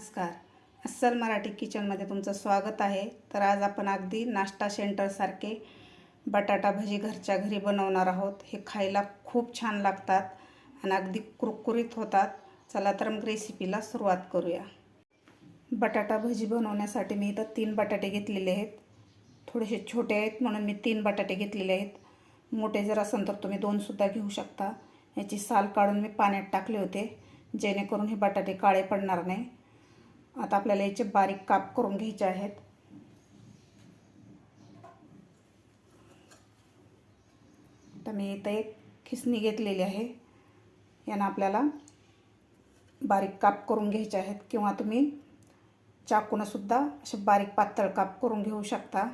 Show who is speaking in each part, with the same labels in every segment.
Speaker 1: नमस्कार. अस्सल मराठी किचनमध्ये तुमचं स्वागत आहे. तर आज आपण अगदी नाश्ता सेंटरसारखे बटाटा भजी घरच्या घरी बनवणार आहोत. हे खायला खूप छान लागतात आणि अगदी कुरकुरीत होतात. चला तर मग रेसिपीला सुरुवात करूया. बटाटा भजी बनवण्यासाठी मी इथं तीन बटाटे घेतलेले आहेत. थोडेसे छोटे आहेत म्हणून मी तीन बटाटे घेतलेले आहेत. मोठे जर असेल तर तुम्ही दोनसुद्धा घेऊ शकता. याची साल काढून मी पाण्यात टाकले होते. जेणेकरून हे बटाटे काळे पडणार नाही. आता आपल्याला याचे बारीक काप करून घ्यायचे आहेत. तर मी इथं एक खिसणी घेतलेली आहे. यानं आपल्याला बारीक काप करून घ्यायचे आहेत किंवा तुम्ही चाकूनंसुद्धा असे बारीक पातळ काप करून घेऊ शकता.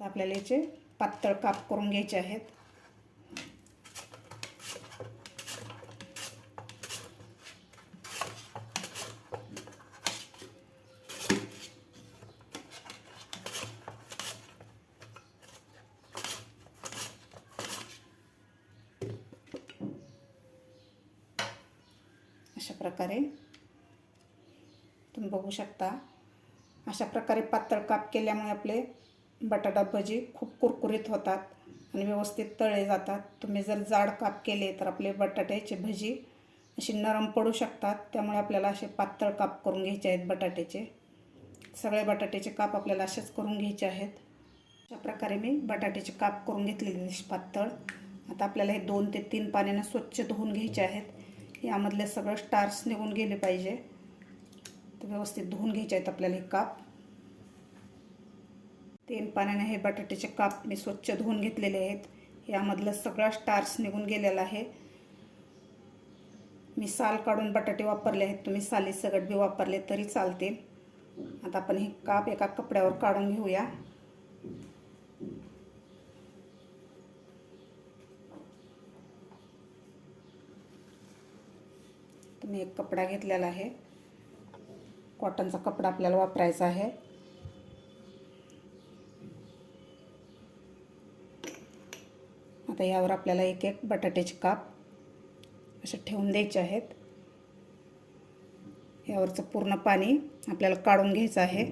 Speaker 1: आपल्याला याचे पातळ काप करून घ्यायचे आहेत. अशा प्रकारे तुम्ही बघू शकता. अशा प्रकारे पातळ काप केल्यामुळे आपले बटाटा भजी खूप कुरकुरीत होतात आणि व्यवस्थित तळले जातात. तुम्ही जर जाड काप केले तर आपले बटाट्याचे भजी अशी नरम पडू शकतात. त्यामुळे आपल्याला असे पातळ काप करून घ्यायचे आहेत बटाट्याचे. सगळे बटाट्याचे काप आपल्याला असेच करून घ्यायचे आहेत. अशा प्रकारे मी बटाट्याचे काप करून घेतलेले पातळ आता आपल्याला हे दोन ते तीन पाण्यानं स्वच्छ धुवून घ्यायचे आहेत. यामधले सगळं स्टार्स निघून गेले पाहिजे. तर व्यवस्थित धुवून घ्यायचे आहेत आपल्याला हे काप. तेल पाण्याने हे बटाट्याचे काप मी स्वच्छ धुवून घेतलेले आहेत. यामधलं सगळा स्टार्स निघून गेलेला आहे. मी साल काढून बटाटे वापरले आहेत. तुम्ही साली सगट बी वापरले तरी चालतील. आता आपण हे काप एका कपड्यावर काढून घेऊया. मी एक कपडा घेतलेला आहे. कॉटनचा कपडा आपल्याला वापरायचा आहे. आता यावर आपल्याला एक एक बटाट्याचे काप असे ठेवून द्यायचे आहेत. यावरचं पूर्ण पाणी आपल्याला काढून घ्यायचं आहे.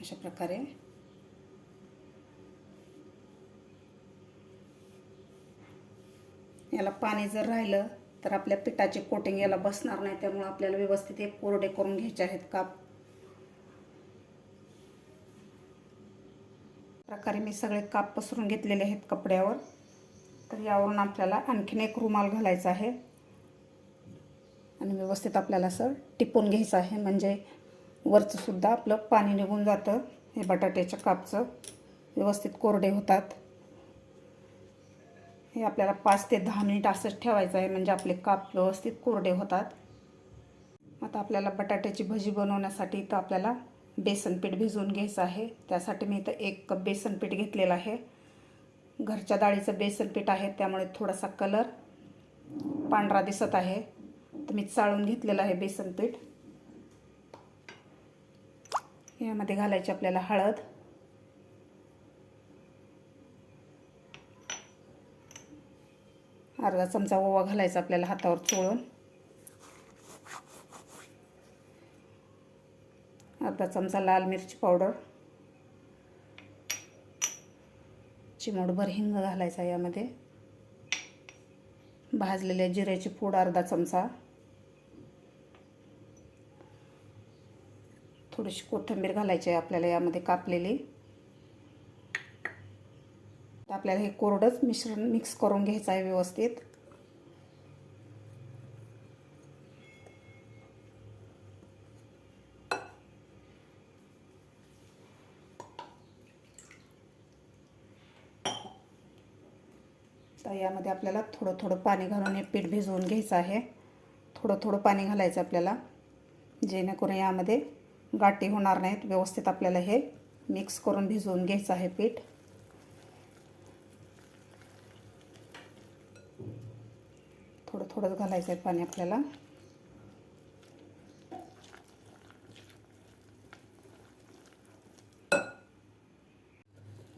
Speaker 1: अशा प्रकारे. याला पाणी जर राहिलं तर आपल्या पिठाचे कोटिंग याला बसणार नाही. त्यामुळे आपल्याला व्यवस्थित एक कोरडे करून घ्यायचे आहेत काप. प्रकारे मी सगळे काप पसरून घेतलेले आहेत कपड्यावर. तर यावरून आपल्याला आणखीन एक रुमाल घालायचा आहे. आणि व्यवस्थित आपल्याला असं टिपून घ्यायचं आहे. म्हणजे वरचंसुद्धा आपलं पाणी निघून जातं. हे बटाट्याच्या कापचं. व्यवस्थित कोरडे होतात. हे आपल्याला पाच ते दहा मिनिट असंच ठेवायचं आहे म्हणजे आपले काप व्यवस्थित कोरडे होतात. आता आपल्याला बटाट्याची भजी बनवण्यासाठी तर आपल्याला बेसन पीठ भिजवून घ्यायचं आहे. त्यासाठी मी इथं एक कप बेसन पीठ घेतलेलं आहे. घरच्या डाळीचं बेसन पीठ आहे त्यामुळे थोडासा कलर पांढरा दिसत आहे. तर मी चाळून घेतलेलं आहे बेसन पीठ यामध्ये घालायची आपल्याला हळद. अर्धा चमचा ओवा घालायचा आपल्याला हातावर चोळून. अर्धा चमचा लाल मिरची पावडर. चिमूटभर हिंग घालायचा यामध्ये. भाजलेल्या जिऱ्याची पूड अर्धा चमचा. थोडीशी कोथिंबीर घालायची आहे आपल्याला यामध्ये कापलेली. तर आपल्याला हे कोरडंच मिश्रण मिक्स करून घ्यायचं आहे व्यवस्थित. तर यामध्ये आपल्याला थोडं थोडं पाणी घालून हे पीठ भिजवून घ्यायचं आहे. थोडं थोडं पाणी घालायचं आपल्याला जेणेकरून यामध्ये गाठी होणार नाहीत. व्यवस्थित आपल्याला हे मिक्स करून भिजवून घ्यायचं आहे पीठ. थोडं थोडंच घालायचं आहे पाणी आपल्याला.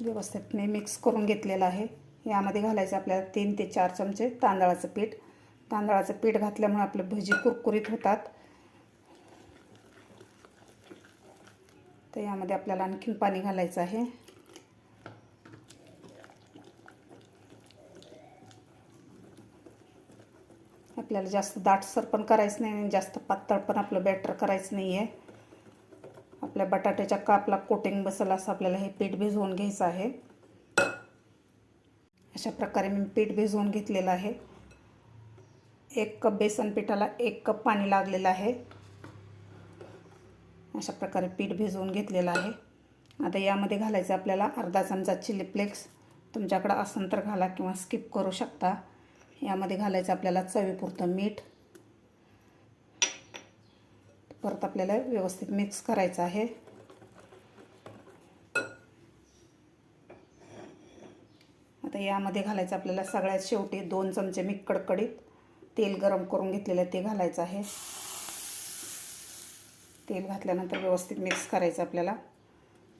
Speaker 1: व्यवस्थित मी मिक्स करून घेतलेलं आहे. यामध्ये घालायचं आपल्याला तीन ते चार चमचे तांदळाचं पीठ. तांदळाचं पीठ घातल्यामुळे आपले भजी कुरकुरीत होतात. तर यामध्ये आपल्याला आणखीन पाणी घालायचं आहे. आपल्याला जास्त दाटसर पण करायचं नाही आणि जास्त पातळ पण आपलं बॅटर करायचं नाही आहे आपल्या बटाट्याच्या कापला कोटिंग बसेल असं आपल्याला हे पीठ भिजवून घ्यायचं आहे. अशा प्रकारे मी पीठ भिजवून घेतलेलं आहे. एक कप बेसन पिठाला एक कप पाणी लागलेलं आहे. अशा प्रकारे पीठ भिजवून घेतलेलं आहे. आता यामध्ये घालायचं आपल्याला अर्धा चमचा चिली फ्लेक्स. तुमच्याकडं असेल तर घाला किंवा स्किप करू शकता. यामध्ये घालायचं आपल्याला चवीपुरतं मीठ. परत आपल्याला व्यवस्थित मिक्स करायचं आहे. आता यामध्ये घालायचं आपल्याला सगळ्यात शेवटी दोन चमचे मी कडकडीत तेल गरम करून घेतलेलं ते घालायचं आहे. तेल घातल्यानंतर व्यवस्थित मिक्स करायचं आपल्याला.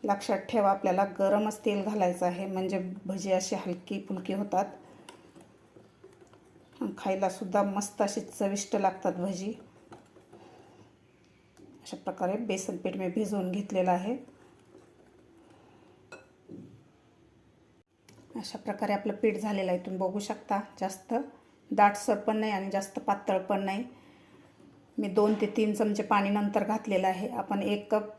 Speaker 1: लक्षात ठेवा आपल्याला गरमच तेल घालायचं आहे. म्हणजे भजी अशी हलकी फुलकी होतात. खायलासुद्धा मस्त अशी चविष्ट लागतात भजी. अशा प्रकारे बेसन पीठ मी भिजवून घेतलेलं आहे. अशा प्रकारे आपलं पीठ झालेलं आहे. तुम्ही बघू शकता जास्त दाटसर पण नाही आणि जास्त पातळ पण नाही. मी दोन ते तीन चमचे पाणी नंतर घातलेलं आहे. आपण एक कप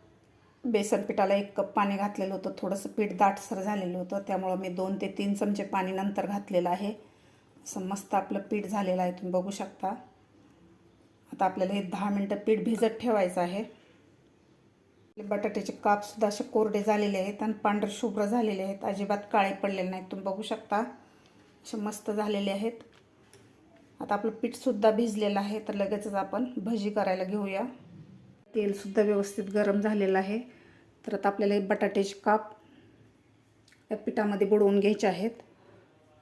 Speaker 1: बेसन पिठाला एक कप पाणी घातलेलं होतं. थोडंसं पीठ दाटसर झालेलं होतं. त्यामुळं मी दोन ते तीन चमचे पाणी नंतर घातलेलं आहे. असं मस्त आपलं पीठ झालेलं आहे तुम्ही बघू शकता. आता आपल्याला हे दहा मिनटं पीठ भिजत ठेवायचं आहे. बटाट्याचे कापसुद्धा असे कोरडे झालेले आहेत आणि पांढरे शुभ्र झालेले आहेत. अजिबात काळे पडलेले नाहीत तुम्ही बघू शकता. असे मस्त झालेले आहेत. आता आपलं पीठसुद्धा भिजलेलं आहे तर लगेचच आपण भजी करायला घेऊया. तेलसुद्धा व्यवस्थित गरम झालेलं आहे. तर आता आपल्याला हे बटाट्याचे काप या पिठामध्ये बुडवून घ्यायचे आहेत.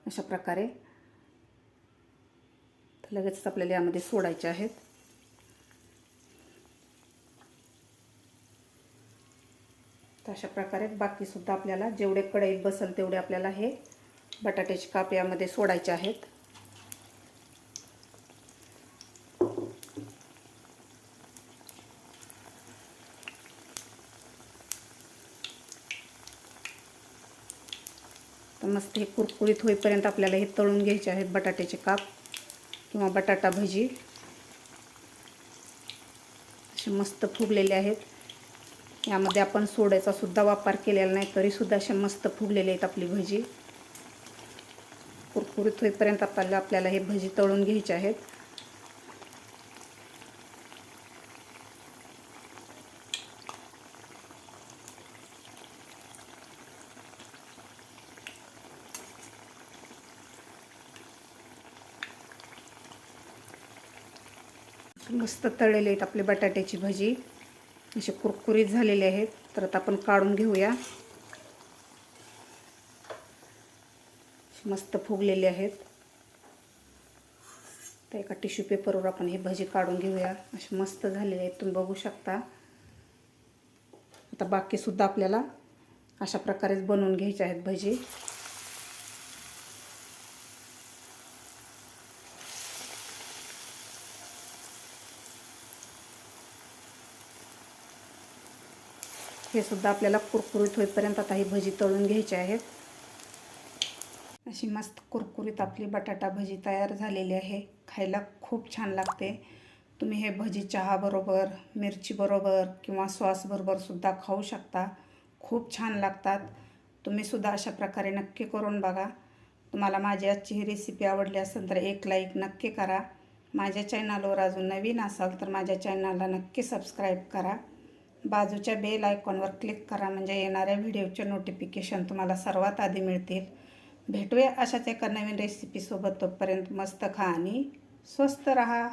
Speaker 1: अशा प्रकारे. लगेचच आपल्याला यामध्ये सोडायचे आहेत. तर अशा प्रकारे बाकीसुद्धा आपल्याला जेवढे कढईत बसेल तेवढे आपल्याला हे बटाट्याचे काप यामध्ये सोडायचे आहेत. तर मस्त हे कुरकुरीत होईपर्यंत आपल्याला हे तळून घ्यायचे आहेत बटाट्याचे काप. किंवा बटाटा भजी. असे मस्त फुगलेले आहेत. यामध्ये आपण सोड्याचा सुद्धा वापर केलेला नाही तरीसुद्धा असे मस्त फुगलेले आहेत आपली भजी. कुरकुरीत होईपर्यंत आपल्याला आपल्याला हे भजी तळून घ्यायचे आहेत. मस्त तळलेले आहेत आपले बटाट्याची भजी. असे कुरकुरीत झालेले आहेत. तर आता आपण काढून घेऊया. मस्त फुगलेले आहेत. तर एका टिश्यू पेपरवर आपण हे भजी काढून घेऊया. असे मस्त झालेले आहेत. तुम्ही बघू शकता. आता बाकीसुद्धा आपल्याला अशा प्रकारेच बनवून घ्यायचे आहेत भजी. हे सुद्धा आपल्याला कुरकुरीत होईपर्यंत आता ही भजी तळून घ्यायची आहेत अशी मस्त कुरकुरीत आपली बटाटा भजी तयार झालेली आहे. खायला खूप छान लागते. तुम्ही हे भजी चहाबरोबर मिरचीबरोबर किंवा सॉसबरोबर सुद्धा खाऊ शकता. खूप छान लागतात. तुम्हीसुद्धा अशा प्रकारे नक्की करून बघा. तुम्हाला माझी आजची ही रेसिपी आवडली असेल तर एक लाईक नक्की करा. माझ्या चॅनलवर अजून नवीन असाल तर माझ्या चॅनलला नक्की सबस्क्राईब करा. बाजूच्या बेल आयकॉनवर क्लिक करा म्हणजे येणाऱ्या व्हिडिओचे नोटिफिकेशन तुम्हाला सर्वात आधी मिळतील. भेटूया अशाच एका नवीन रेसिपीसोबत तोपर्यंत मस्त खा आणि स्वस्त रहा.